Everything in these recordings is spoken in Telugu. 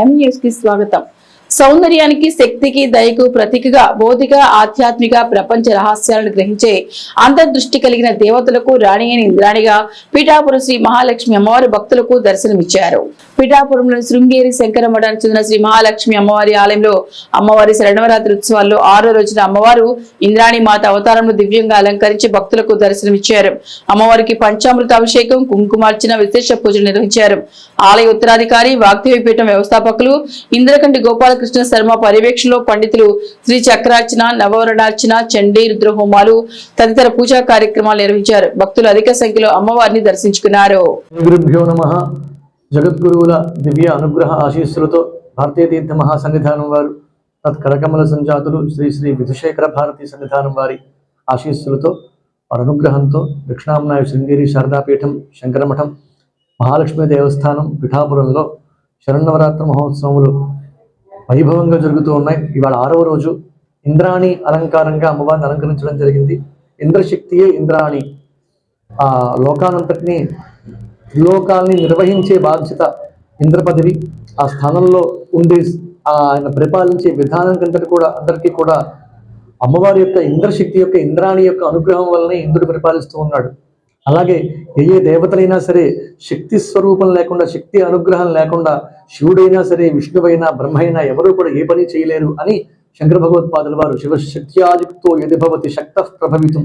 ఎం కి స్వాగతం. సౌందర్యానికి శక్తికి దయకు ప్రతీకగా భౌతిక ఆధ్యాత్మిక ప్రపంచ రహస్యాలను గ్రహించే అంతర్దృష్టి కలిగిన దేవతలకు రాణి అయిన ఇంద్రాణిగా పీఠాపురం శ్రీ మహాలక్ష్మి అమ్మవారి భక్తులకు దర్శనమిచ్చారు. పీఠాపురంలోని శృంగేరి శంకర మఠానికి చెందిన శ్రీ మహాలక్ష్మి అమ్మవారి ఆలయంలో అమ్మవారి శరణవరాత్రి ఉత్సవాల్లో ఆరో రోజున అమ్మవారు ఇంద్రాణి మాత అవతారంలో దివ్యంగా అలంకరించి భక్తులకు దర్శనమిచ్చారు. అమ్మవారికి పంచామృత అభిషేకం కుంకుమార్చన విశేష పూజలు నిర్వహించారు. ఆలయ ఉత్తరాధికారి వాగ్దేవిపీఠం వ్యవస్థాపకులు ఇంద్రకంటి గోపాలకృష్ణ శర్మ పర్యవేక్షణలో పండితులు శ్రీ చక్రార్చన నవవరణార్చన చండీ రుద్రహోమాలు తదితర పూజా కార్యక్రమాలు నిర్వహించారు. భక్తులు అధిక సంఖ్యలో అమ్మవారిని దర్శించుకున్నారు. జగద్గురువుల దివ్య అనుగ్రహ ఆశీస్సులతో భారతీయ తీర్థ మహాసన్నిధానం వారు తత్ కరకమల సంజాతులు శ్రీ శ్రీ విధుశేఖర భారతీ సన్నిధానం వారి ఆశీస్సులతో వారి అనుగ్రహంతో దక్షిణామనాయ శృంగేరి శారదాపీఠం శంకరమఠం మహాలక్ష్మి దేవస్థానం పిఠాపురంలో శరన్నవరాత్రి మహోత్సవములు వైభవంగా జరుగుతూ ఉన్నాయి. ఇవాళ ఆరవ రోజు ఇంద్రాణి అలంకారంగా అమ్మవారిని అలంకరించడం జరిగింది. ఇంద్రశక్తియే ఇంద్రాణి. ఆ లోకానంతటిని త్రిలోకాల్ని నిర్వహించే బాధ్యత ఇంద్రపదవి ఆ స్థానంలో ఉండే ఆయన పరిపాలించే విధానం కంతటి కూడా అందరికీ కూడా అమ్మవారి యొక్క ఇంద్రశక్తి యొక్క ఇంద్రాణి యొక్క అనుగ్రహం వల్లనే ఇంద్రుడు పరిపాలిస్తూ ఉన్నాడు. అలాగే ఏ ఏ దేవతలైనా సరే శక్తి స్వరూపం లేకుండా శక్తి అనుగ్రహం లేకుండా శివుడైనా సరే విష్ణువైనా బ్రహ్మైనా ఎవరూ కూడా ఏ పని చేయలేరు అని శంకర భగవత్పాదుల వారు శివశక్త్యాయుక్తో ఎదిభవతి శక్త ప్రభవితం.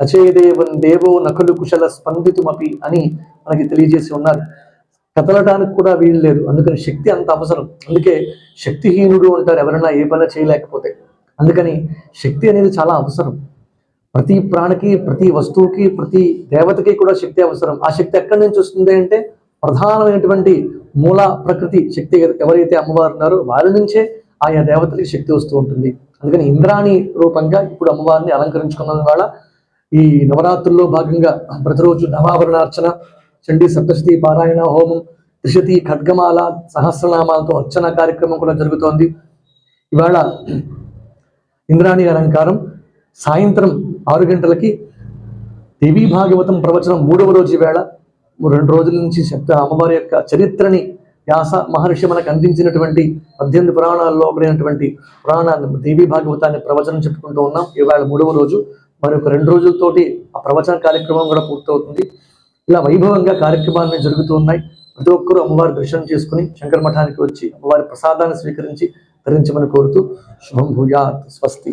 అచేదేవం దేవో నకులు కుశల స్పందితుమపి అని మనకి తెలియజేసి ఉన్నారు. కదలడానికి కూడా వీలు లేదు. అందుకని శక్తి అంత అవసరం. అందుకే శక్తిహీనుడు అంటారు ఎవరైనా ఏ పని చేయలేకపోతే. అందుకని శక్తి అనేది చాలా అవసరం. ప్రతి ప్రాణికి ప్రతి వస్తువుకి ప్రతి దేవతకి కూడా శక్తి అవసరం. ఆ శక్తి ఎక్కడి నుంచి వస్తుంది అంటే ప్రధానమైనటువంటి మూల ప్రకృతి శక్తి ఎవరైతే అమ్మవారు ఉన్నారో వారి నుంచే ఆయా దేవతలకి శక్తి వస్తూ ఉంటుంది. అందుకని ఇంద్రాణి రూపంగా ఇప్పుడు అమ్మవారిని అలంకరించుకున్న వాళ్ళ ఈ నవరాత్రుల్లో భాగంగా ప్రతిరోజు నవాభరణార్చన చండీ సప్తశతి పారాయణ హోమం త్రిశతి ఖడ్గమాల సహస్రనామాలతో అర్చన కార్యక్రమం కూడా జరుగుతోంది. ఇవాళ ఇంద్రాణి అలంకారం సాయంత్రం ఆరు గంటలకి దేవీ భాగవతం ప్రవచనం మూడవ రోజు వేళ రెండు రోజుల నుంచి శబ్ద అమ్మవారి యొక్క చరిత్రని వ్యాస మహర్షి మనకు అందించినటువంటి పద్దెనిమిది పురాణాల్లో ఒకటైనటువంటి పురాణాన్ని దేవీ భాగవతాన్ని ప్రవచనం చెప్పుకుంటూ ఉన్నాం. ఇవాళ మూడవ రోజు మరొక రెండు రోజులతోటి ఆ ప్రవచన కార్యక్రమం కూడా పూర్తవుతుంది. ఇలా వైభవంగా కార్యక్రమాలు జరుగుతూ ఉన్నాయి. ప్రతి ఒక్కరూ అమ్మవారి దర్శనం చేసుకుని శంకర మఠానికి వచ్చి అమ్మవారి ప్రసాదాన్ని స్వీకరించి ధరించమని కోరుతూ శుభం భూయాత్ స్వస్తి.